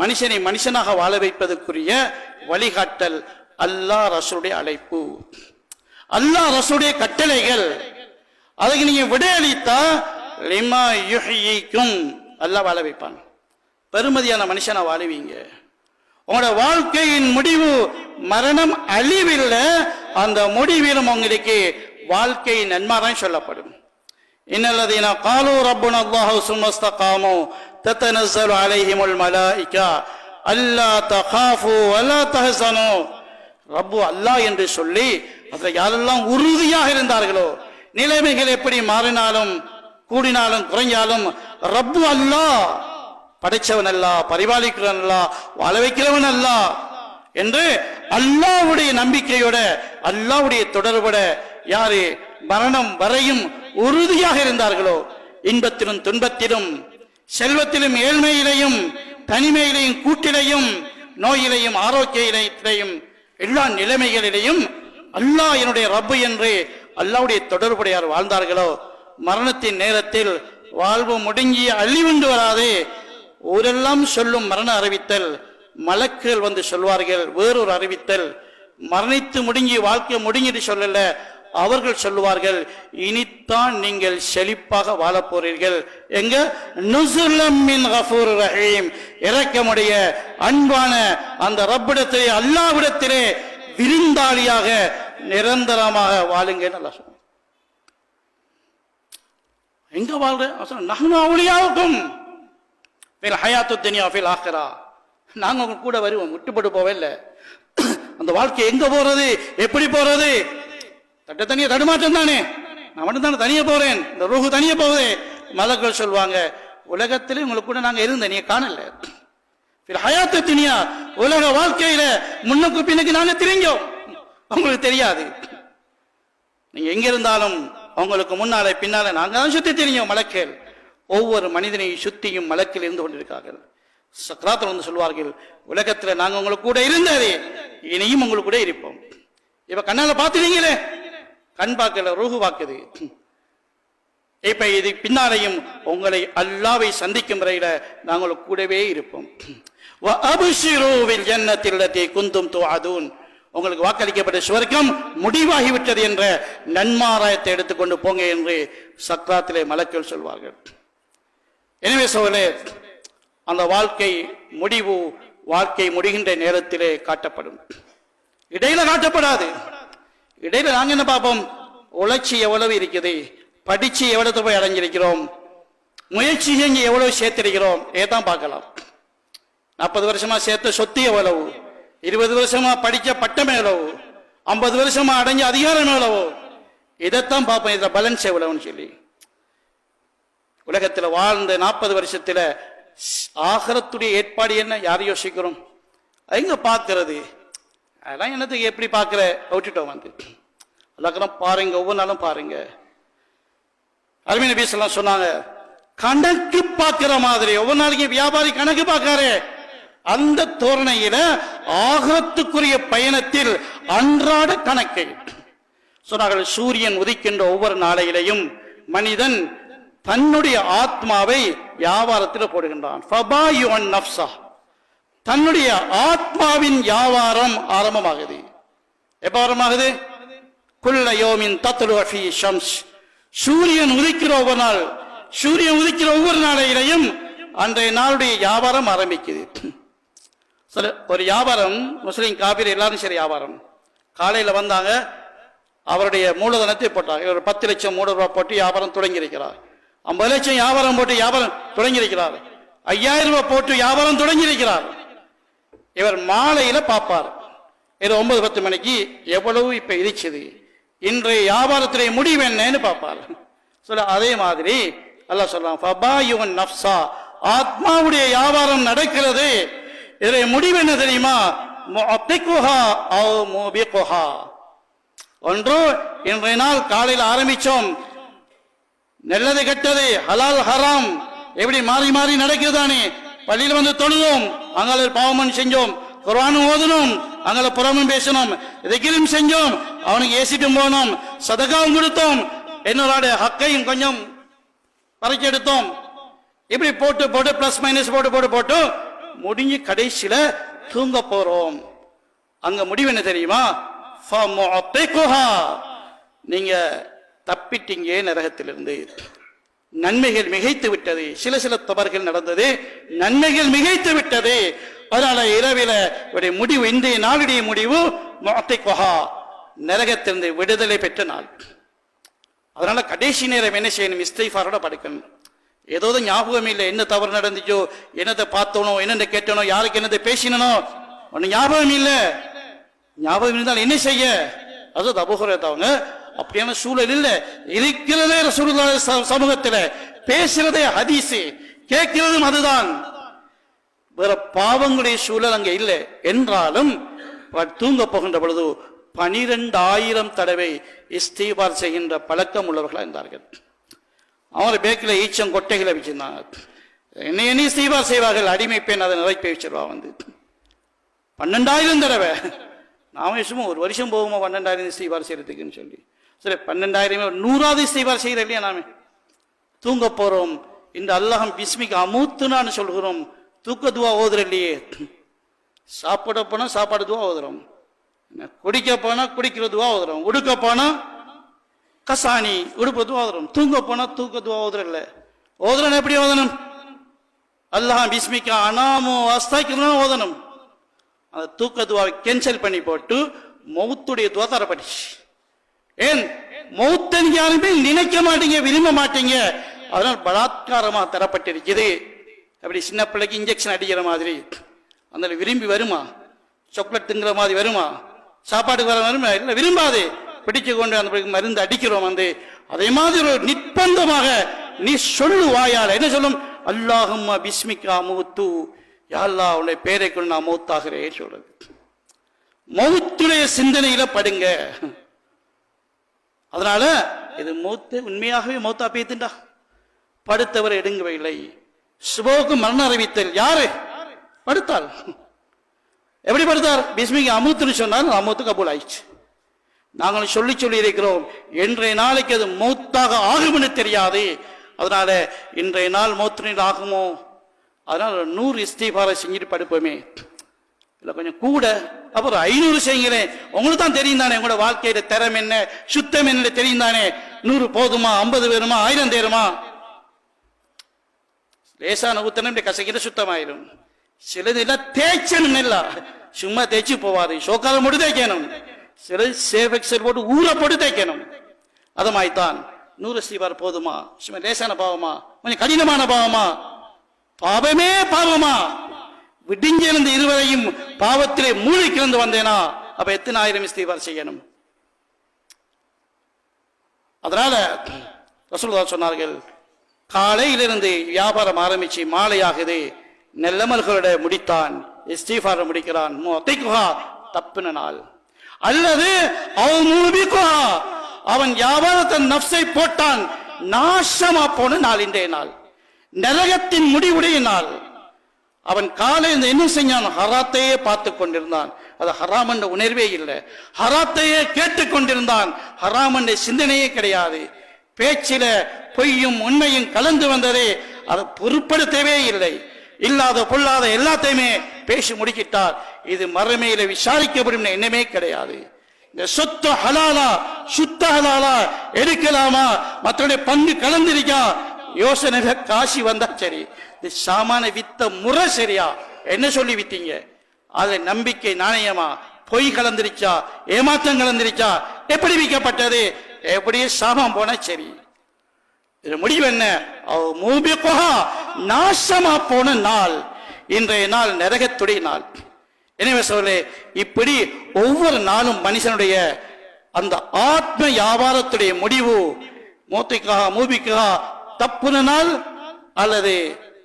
மனுஷனை மனுஷனாக வாழ வைப்பதற்குரிய வழிகாட்டல் அல்லாஹ் ரசூடைய அழைப்பு. அல்லாஹ் ரசூடைய கட்டளைகள். அதுக்கு நீங்க விடையளித்தா லிமா யுஹ்யிக்கும் அல்லாஹ் வாழ வைப்பான் பெருமதியான மனுஷனா வாழுவீங்க. உங்களோட வாழ்க்கையின் முடிவு மரணம் அழிவில்ல அந்த முடிவிலும் உங்களுக்கு வாழ்க்கை நன்மாதான் சொல்லப்படும். இன்னல்லதீனா காலு ரப்புன அல்லாஹு சுமஸ்தகாமு تتنزل عليهم الملائكة. ألا تخافوا ولا تحزنوا. ரப்பு அல்லாஹ் என்று சொல்லி அதில் யாரெல்லாம் உறுதியாக இருந்தார்களோ? நிலைமைகள் எப்படி மாறினாலும் கூடினாலும் குறைஞ்சாலும் ரப்பு அல்லாஹ் படைச்சவன் அல்ல பரிபாலிக்கிறவன் அல்ல வாழ வைக்கிறவன் அல்ல என்று அல்லாவுடைய நம்பிக்கையோட அல்லாவுடைய தொடர்போட யாரு மரணம் வரையும் உறுதியாக இருந்தார்களோ? இன்பத்திலும் துன்பத்திலும் செல்வத்திலும் ஏழ்மையிலையும் தனிமையிலையும் கூட்டிலையும் நோயிலையும் ஆரோக்கியிலையும் எல்லா நிலைமைகளிலையும் அல்லாஹ் என்னுடைய ரப்பு என்று அல்லாவுடைய தொடர்புடையார் வாழ்ந்தார்களோ? மரணத்தின் நேரத்தில் வாழ்வு முடங்கி அழிவுண்டு வராதே. ஊரெல்லாம் சொல்லும் மரண அறிவித்தல் மலக்குகள் வந்து சொல்வார்கள் வேறொரு அறிவித்தல். மரணித்து முடுங்கி வாழ்க்கை முடுங்கிட்டு சொல்லல அவர்கள் சொல்லுவார்கள் இனித்தான் நீங்கள் செழிப்பாக வாழப் போறீர்கள். எங்க? நுசுலம் கஃபூர் ரஹீம். இறக்கமுடைய அன்பான அந்த ரப்பிடத்திலே அல்லாவிடத்திலே விருந்தாளியாக நிரந்தரமாக வாழுங்க நல்லா சொன்ன எங்க வாழ்றேன் நகனு அவளியாவுக்கும் ஹயாத்து தனியா ஃபில் ஆக்கிறா நாங்க உங்க கூட வருவோம் விட்டுப்பட்டு போவே இல்லை. அந்த வாழ்க்கை எங்க போறது? எப்படி போறது? தட்ட தனியா தடுமாற்றம் தானே? நான் மட்டும் தானே தனியா போறேன். இந்த ரூஹு தனியா போகுது. மலக்கள் சொல்லுவாங்க உலகத்திலே உங்களுக்கு கூட நாங்க இருந்த நீங்க காணல. ஹயாத்து துனியா உலக வாழ்க்கையில முன்னுக்கு பின்னுக்கு நாங்க திரிஞ்சோம் உங்களுக்கு தெரியாது. நீங்க எங்க இருந்தாலும் அவங்களுக்கு முன்னாலே பின்னாலே நாங்க தான் சுத்தி தெரியும் மலக்கேல் ஒவ்வொரு மனிதனையும் சுத்தியும் மலக்கில் இருந்து கொண்டிருக்கார்கள் சக்கராத்தில் வந்து சொல்வார்கள் உலகத்துல நாங்க உங்களுக்கு கூட இருந்தது இனியும் உங்களுக்கு கூட இருப்போம். இப்ப கண்ணால பாத்துட்டீங்களே கண் பார்க்கல ரூஹு பார்க்குது இப்ப இது பின்னாலையும் உங்களை அல்லாவை சந்திக்கும் முறையில நாங்கள் கூடவே இருப்போம். வ அப்ஷிரூ பில் குந்தும் உங்களுக்கு வாக்களிக்கப்பட்ட சுவர்க்கம் முடிவாகிவிட்டது என்ற நன்மாராயத்தை எடுத்துக்கொண்டு போங்க என்று சக்ராத்திலே மலக்கள் சொல்வார்கள். எனவே சோழே அந்த வாழ்க்கை முடிவு வாழ்க்கை முடிகின்ற நேரத்திலே காட்டப்படும். இடையில காட்டப்படாது. இடையில நாங்க என்ன பார்ப்போம்? உழைச்சி எவ்வளவு இருக்குது? படிச்சு எவ்வளவு போய் அடைஞ்சிருக்கிறோம்? முயற்சி செஞ்சு எவ்வளவு சேர்த்திருக்கிறோம்? இதைத்தான் பார்க்கலாம். நாற்பது வருஷமா சேர்த்த சொத்து எவ்வளவு? இருபது வருஷமா படிச்ச பட்டம் எவ்வளவு? ஐம்பது வருஷமா அடைஞ்ச அதிகாரம் எவ்வளவு? இதைத்தான் பார்ப்போம். இதுல பேலன்ஸ் எவ்வளவுன்னு சொல்லி. உலகத்தில் வாழ்ந்த நாற்பது வருஷத்துல ஆகரத்துடைய ஏற்பாடு என்ன? யார் யோசிக்கிறோம்? எங்க பார்க்கறது? அதெல்லாம் என்னது எப்படி பார்க்குற? விட்டுட்டோம் வந்து. எல்லாக்கெல்லாம் பாருங்க ஒவ்வொரு நாளும் பாருங்க. அருமை நபி சொன்னாங்க கணக்கு பார்க்கிற மாதிரி ஒவ்வொரு நாளைக்கு வியாபாரி கணக்கு பார்க்காரு. அந்த தோரணையில ஆகத்துக்குரிய பயணத்தில் அன்றாட கணக்கு. சொன்னார்கள் சூரியன் உதிக்கின்ற ஒவ்வொரு நாளையிலையும் மனிதன் தன்னுடைய ஆத்மாவை வியாபாரத்தில் போடுகின்றான். தன்னுடைய ஆத்மாவின் வியாபாரம் ஆரம்பமாகுது. எப்ப ஆரம்பமாகுது? குல்ல யோமின் ஷம்ஸ். சூரியன் உதிக்கிற ஒவ்வொரு நாள் சூரியன் உதிக்கிற ஒவ்வொரு நாளையிலையும் அன்றைய நாளுடைய வியாபாரம் ஆரம்பிக்குது. சில ஒரு வியாபாரம் முஸ்லீம் காபீர் எல்லாரும் சரி வியாபாரம் காலையில் வந்தாங்க அவருடைய மூலதனத்தை போட்டார் ஒரு பத்து லட்சம் மூணு ரூபாய் போட்டு வியாபாரம் தொடங்கி இருக்கிறார் ஐம்பது லட்சம் வியாபாரம் போட்டு வியாபாரம் தொடங்கி இருக்கிறார் ஐயாயிரம் ரூபாய் போட்டு வியாபாரம் தொடங்கி இருக்கிறார் இவர் மாலையில பார்ப்பார் இது ஒன்பது பத்து மணிக்கு எவ்வளவு இப்ப இடிச்சது? இன்றைய வியாபாரத்துடைய முடிவு என்னன்னு பார்ப்பார் சொல்ல அதே மாதிரி அல்லாஹ் சொல்லலாம் நப்சா ஆத்மாவுடைய வியாபாரம் நடக்கிறது. இதனுடைய முடிவு என்ன தெரியுமா? ஒன்று இன்றைய நாள் காலையில் ஆரம்பிச்சோம். நல்லது கெட்டது ஹலால் ஹராம். எப்படி மாறி மாறி நடக்குதானே பள்ளியில் வந்து தொழுதோம். அங்கால பாவமன் செஞ்சோம். குரானும் ஓதணும். அங்கால புறமும் பேசணும். திகிரும் செஞ்சோம். அவனுக்கு ஏசிட்டும் போனோம். சதகாவும் கொடுத்தோம். என்னோட ஹக்கையும் கொஞ்சம் பறிச்சு எடுத்தோம். இப்படி போட்டு போட்டு பிளஸ் மைனஸ் போட்டு போட்டு போட்டு முடிஞ்சு கடைசியில தூங்க போறோம். அங்க முடிவு என்ன தெரியுமா? நீங்க தப்பிட்டீங்க நரகத்திலிருந்து. நன்மைகள் மிகைத்து விட்டது. சில சில தவறுகள் நடந்தது. நன்மைகள் மிகைத்து விட்டது. அதனால இரவில முடிவு இன்றைய நாளுடைய முடிவு முஅத்திகுஹா. நரகத்திலிருந்து விடுதலை பெற்ற நாள். அதனால கடைசி நேரம் என்ன செய்யணும்? இஸ்தைஃபாரோட படுக்கணும். ஏதோ ஞாபகம் இல்லை. என்ன தவறு நடந்துச்சோ என்னத்தை பார்த்தோனோ என்னென்ன கேட்டனோ யாருக்கு என்னத்தை பேசினனோ ஒன்னு ஞாபகம் இல்லை. ஞாபகம் இருந்தால் என்ன செய்ய? அது அபுகுறதவங்க அப்படியான சூழல் இல்லை? இருக்கிறதே ரசூலுல்லாஹி சமூகத்தில் சமூகத்துல பேசுறதே ஹதீஸ் கேட்கிறதும் அதுதான். வேற பாவங்களுடைய சூழல் அங்கே இல்லை. என்றாலும் தூங்க போகின்ற பொழுது பனிரெண்டாயிரம் தடவை இஸ்தீபார் செய்கின்ற பழக்கம் உள்ளவர்களாக இருந்தார்கள். அவங்க பேக்கில் ஈச்சம் கொட்டைகளை வச்சிருந்தாங்க என்ன என்ன இஸ்தீபார் செய்வார்கள் அடிமை பெண் அதை நிறைப்பி வச்சிருவா வந்து. பன்னெண்டாயிரம் தடவை. நாம சும்மா ஒரு வருஷம் போகுமா பன்னெண்டாயிரம் இஸ்தீபார் செய்யறதுக்குன்னு சொல்லி. சரி பன்னெண்டாயிரமே நூறாவது இசைவார் செய்கிற இல்லையா நாம? தூங்க போறோம். இந்த அல்லாஹம் பிஸ்மிக்கு அமுத்துனான்னு சொல்கிறோம். தூக்க துவா ஓதுற இல்லையே. சாப்பிட போனால் சாப்பாடு துவா ஓதுறோம். குடிக்க போனால் குடிக்கிற துவா ஓதுறோம். உடுக்க போனால் கசானி உடுப்பு துவா ஓதுறோம். தூங்க போனால் தூக்க துவா ஓதுற இல்லை. ஓதுறன் எப்படி ஓதணும்? அல்லாஹ் பிஸ்மிக்கா அனாமோ அஸ்தாக்கிறோம் ஓதணும். அந்த தூக்க துவாவை கேன்சல் பண்ணி போட்டு மௌத்துடைய துவா தரப்பட்டுச்சு. ஏன்? மௌத்தன் யாருமே நினைக்க மாட்டீங்க விரும்ப மாட்டீங்க. அதனால் பலாத்காரமாக தரப்பட்டிருக்குது. அப்படி சின்ன பிள்ளைக்கு இன்ஜெக்ஷன் அடிக்கிற மாதிரி. அந்த விரும்பி வருமா? சாக்லேட் திங்கிற மாதிரி வருமா? சாப்பாட்டுக்கு வர வருமா? இல்லை விரும்பாது. பிடிச்சு கொண்டு அந்த பிள்ளைக்கு மருந்து அடிக்கிறோம் வந்து. அதே மாதிரி ஒரு நிர்பந்தமாக நீ சொல்லு வாயால். என்ன சொல்லும்? அல்லாஹம்மா பிஸ்மிகா மூத்து. யாழ்லா உன்னுடைய பேரை கொண்டு நான் மௌத்தாகிறேன் சொல்றது. மௌத்துடைய சிந்தனையில படுங்க. அதனால இது மூத்து உண்மையாகவே மௌத்தா பேத்துண்டா? படுத்தவர் எடுங்கவில்லை சுபோக்கு மரணம் அறிவித்தல். யாரு? படுத்தாள். எப்படி படுத்தார்? பிஸ்மிக்கு அமுத்துன்னு சொன்னால் அமுத்து கபூல் ஆயிடுச்சு. நாங்கள் சொல்லி சொல்லி இருக்கிறோம். இன்றைய நாளைக்கு அது மௌத்தாக ஆகும்னு தெரியாது. அதனால இன்றைய நாள் மௌத்தினில் ஆகுமோ? அதனால நூறு இஸ்தீபாரை செஞ்சுட்டு படுப்போமே. இல்லை கொஞ்சம் கூட. அப்புறம் ஐநூறு செய்கிறேன் உங்களுக்கு தான் தெரியும் தானே உங்களோட வாழ்க்கையில திறம் என்ன சுத்தம் என்ன தெரியும் தானே. நூறு போதுமா ஐம்பது வேணுமா ஆயிரம் தேருமா? லேசான ஊத்தனம் இப்படி கசக்கிற சுத்தமாயிரும். சிலது எல்லாம் தேய்ச்சணும் இல்ல. சும்மா தேய்ச்சி போவாது. சோக்கால மட்டும் தேய்க்கணும். சிலது சேஃபெக்சல் போட்டு ஊற போட்டு தேய்க்கணும். அதமாய்த்தான் நூறு ஸ்ரீபார் போதுமா? சும்மா லேசான பாவமா? கொஞ்சம் கடினமான பாவமா? பாவமே பாவமா. விடிஞ்சிருந்த இருவரையும் பாவத்திலே மூழ்கி கிடந்து வந்தேனா அப்ப எத்தனை ஆயிரம் இஸ்தீபார் செய்யணும்? அதனால ரசூலுல்லாஹ் சொன்னார்கள் காலையிலிருந்து வியாபாரம் ஆரம்பிச்சு மாலையாகுது நெல்லமல்களோட முடித்தான் இஸ்தீஃபார முடிக்கிறான் தப்புன நாள். அல்லது அவன் வியாபாரத்தன் அவன் நப்சை போட்டான் நாசமா போன நாள் இன்றைய நாள். நரகத்தின் முடிவுடைய நாள். அவன் காலையில் என்ன செஞ்சான்? ஹராத்தையே பார்த்து கொண்டிருந்தான். அது ஹராம் என்ற உணர்வே இல்லை. ஹராத்தையே கேட்டு கொண்டிருந்தான். ஹராம் என்ற சிந்தனையே கிடையாது. பேச்சில பொய்யும் உண்மையும் கலந்து வந்ததே அதை பொருட்படுத்தவே இல்லை. இல்லாத பொல்லாத எல்லாத்தையுமே பேசி முடிக்கிட்டார். இது மறுமையில விசாரிக்கப்படும் எண்ணமே கிடையாது. இந்த சொத்து ஹலாலா சுத்த ஹலாலா எடுக்கலாமா? மற்றவருடைய பங்கு கலந்திருக்கா? யோசனையில காசி வந்தா சரி. இந்த சாமான வித்த முறை சரியா? என்ன சொல்லி வித்தீங்க அது நம்பிக்கை நாணயமா? பொய் கலந்துருச்சா? ஏமாற்றம் கலந்துருச்சா? எப்படி விற்கப்பட்டது எப்படி சாமான் போனா சரி. இது முடிவு என்ன? நாசமா போன நாள். இன்றைய நாள் நரகத்துடைய நாள். எனவே சொல்லு இப்படி ஒவ்வொரு நாளும் மனுஷனுடைய அந்த ஆத்ம வியாபாரத்துடைய முடிவு மூத்திக்காக மூபிக்கா தப்புன நாள் அல்லது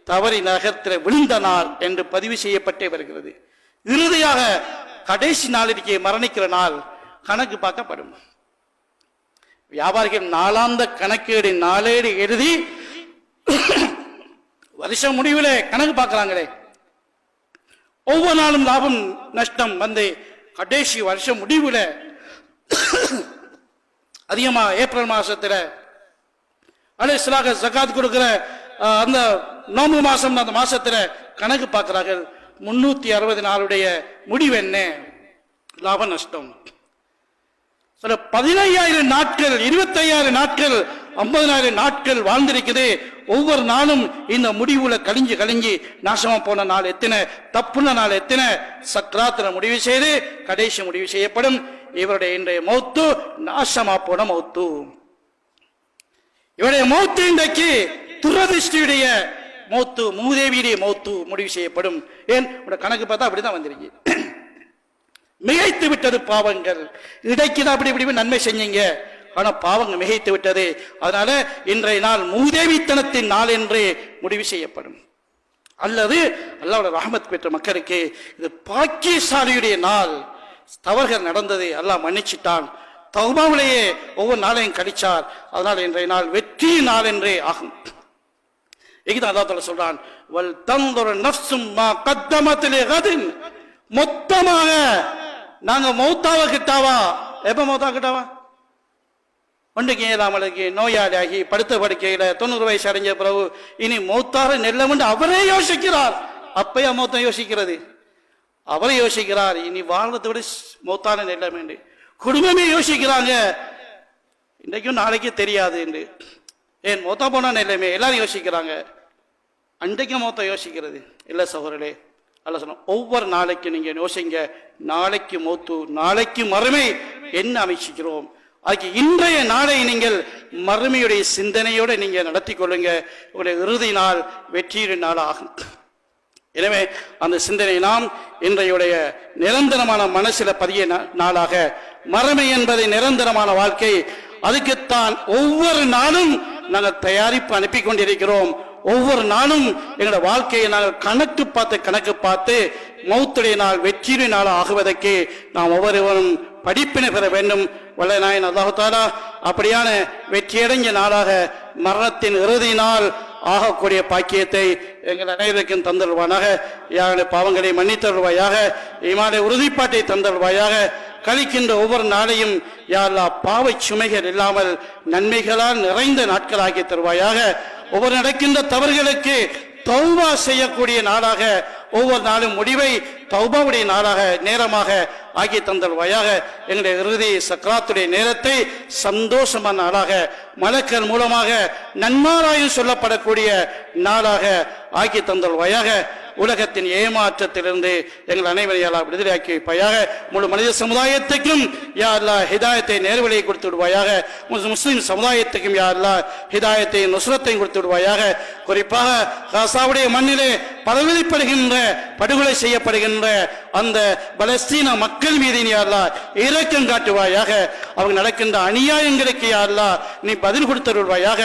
தவறி நகரத்தில் விழுந்த நாள் என்று பதிவு செய்யப்பட்டே வருகிறது. இறுதியாக கடைசி நாளிற்கு மரணிக்கிற நாள் கணக்கு பார்க்கப்படும். வியாபாரிகள் நாளாந்த கணக்கேடு நாளேடு எழுதி வருஷம் முடிவில் கணக்கு பார்க்கறாங்களே. ஒவ்வொரு நாளும் லாபம் நஷ்டம் வந்து கடைசி வருஷம் முடிவில் அதிகமா ஏப்ரல் மாதத்தில் அலைஸ்லாக ஜகாத் கொடுக்குற அந்த நோம்பு மாசம் அந்த மாசத்துல கணக்கு பார்க்கிறார்கள் முன்னூத்தி அறுபது நாளுடைய முடிவு என்ன லாப நஷ்டம். சில பதினையாயிரம் நாட்கள் இருபத்தையாயிரம் நாட்கள் ஐம்பதனாயிரம் நாட்கள் வாழ்ந்திருக்குது. ஒவ்வொரு நாளும் இந்த முடிவுல கழிஞ்சு கழிஞ்சு நாசமா போன நாள் எத்தனை தப்புன நாள் எத்தனை? சக்கராத்திர முடிவு செய்து கடைசி முடிவு செய்யப்படும். இவருடைய இன்றைய மௌத்து நாசமா போன மௌத்து. இவருடைய மௌத்து இன்றைக்கு துரதிருஷ்டியுடைய மௌத்து மூதேவியுடைய மௌத்து முடிவு செய்யப்படும். ஏன்? உடைய கணக்கு பார்த்தா அப்படிதான் வந்திருக்கு. மிகைத்து விட்டது பாவங்கள். இடைக்குதான் அப்படி இப்படி நன்மை செஞ்சீங்க. ஆனா பாவங்கள் மிகைத்து விட்டது. அதனால இன்றைய நாள் மூதேவித்தனத்தின் நாள் என்று முடிவு செய்யப்படும். அல்லது அல்லாவோட ரஹமத் பெற்ற மக்களுக்கு இது பாக்கியசாலியுடைய நாள். தவறுகள் நடந்தது அல்லாஹ் மன்னிச்சிட்டான். தகுமாவிலேயே ஒவ்வொரு நாளையும் கடிச்சார். அதனால் இன்றைய நாள் வெற்றி நாள் என்றே ஆகும். இதுதான் அல்லாஹ் சொல்றான் வல் தந்தொரு நஃப்சும் மா கத்தமத்திலே கதின். மொத்தமாக நாங்க மௌத்தாவ கிட்டாவா? எப்ப மௌத்தா கிட்டாவா? ஒன்றுக்கு நோயாளி நோயாளியாகி படுத்த படுக்கையில தொண்ணூறு வயசு அடைஞ்ச பிறகு இனி மௌத்தார நெல்லமென்று அவரே யோசிக்கிறார். அப்பயா மௌத்தம் யோசிக்கிறது. அவரே யோசிக்கிறார் இனி வாழ்றதை விட மௌத்தான நெல்லம் வேண்டி குடும்பமே யோசிக்கிறாங்க. இன்றைக்கும் நாளைக்கு தெரியாது என்று. ஏன் மொத்தம் போன நெல்லமே எல்லாரும் யோசிக்கிறாங்க. அன்றைக்கும் மொத்தம் யோசிக்கிறது. இல்லை சகோதரே அல்ல சொன்ன ஒவ்வொரு நாளைக்கு நீங்க யோசிங்க. நாளைக்கு மௌத்து நாளைக்கு மறுமை என்ன அமைச்சிக்கிறோம்? அதுக்கு இன்றைய நாளை நீங்கள் மறுமையுடைய சிந்தனையோடு நீங்கள் நடத்தி கொள்ளுங்க. உங்களுடைய இறுதி நாள் வெற்றியின் நாள் ஆகும். எனவே அந்த சிந்தனை நாம் இன்றையுடைய நிரந்தரமான மனசில் பதிய நாளாக மறுமை என்பதை நிரந்தரமான வாழ்க்கை. அதுக்குத்தான் ஒவ்வொரு நாளும் நாங்கள் தயாரிப்பு அனுப்பி கொண்டிருக்கிறோம். ஒவ்வொரு நாளும் எங்களோட வாழ்க்கையை நாங்கள் கணக்கு பார்த்து கணக்கு பார்த்து மௌத்துடைய நாள் வெற்றியுடைய நாள் ஆகுவதற்கு நாம் ஒவ்வொருவரும் படிப்பினை பெற வேண்டும். வல்ல நாயன் அல்லாஹு அப்படியான வெற்றியடைஞ்ச நாளாக மரணத்தின் இறுதி நாள் ஆகக்கூடிய பாக்கியத்தை எங்கள் அனைவருக்கும் தந்தருவானாக யாருடைய பாவங்களை மன்னித்தருவாயாக இமான உறுதிப்பாட்டை தந்தருவாயாக கழிக்கின்ற ஒவ்வொரு நாளையும் யாரா பாவை சுமைகள் இல்லாமல் நன்மைகளால் நிறைந்த நாட்களாகி தருவாயாக. ஒவ்வொரு நடக்கின்ற தவறுகளுக்கு தௌவா செய்யக்கூடிய நாளாக ஒவ்வொரு நாளும் முடிவை தௌபாவுடைய நாளாக நேரமாக ஆக்கி தந்தல்வாயாக எங்களுடைய இறுதி சக்கராத்துடைய நேரத்தை சந்தோஷமான நாளாக மலக்கல் மூலமாக நன்மாராயும் சொல்லப்படக்கூடிய நாளாக ஆக்கி தந்தல்வாயாக உலகத்தின் ஏமாற்றத்திலிருந்து எங்கள் அனைவரையால் விடுதலையாக்கி வைப்பாயாக. முழு மனித சமுதாயத்துக்கும் யாரெல்லாம் ஹிதாயத்தை நேர்வழியை கொடுத்து விடுவாயாக. முஸ்லீம் முஸ்லிம் சமுதாயத்துக்கும் யாரெல்லாம் அல்லாஹ் ஹிதாயத்தை நுஸ்ரத்தையும் கொடுத்து விடுவாயாக. குறிப்பாக காசாவுடைய மண்ணிலே பதவிப்படுகின்ற படுகொலை செய்யப்படுகின்ற அந்த பலஸ்தீன மக்கள் மீது நீ அல்லாஹ் இரக்கம் காட்டுவாயாக. அவங்க நடக்கின்ற அநியாயங்களுக்கு யாரா நீ பதில் கொடுத்த வருவாயாக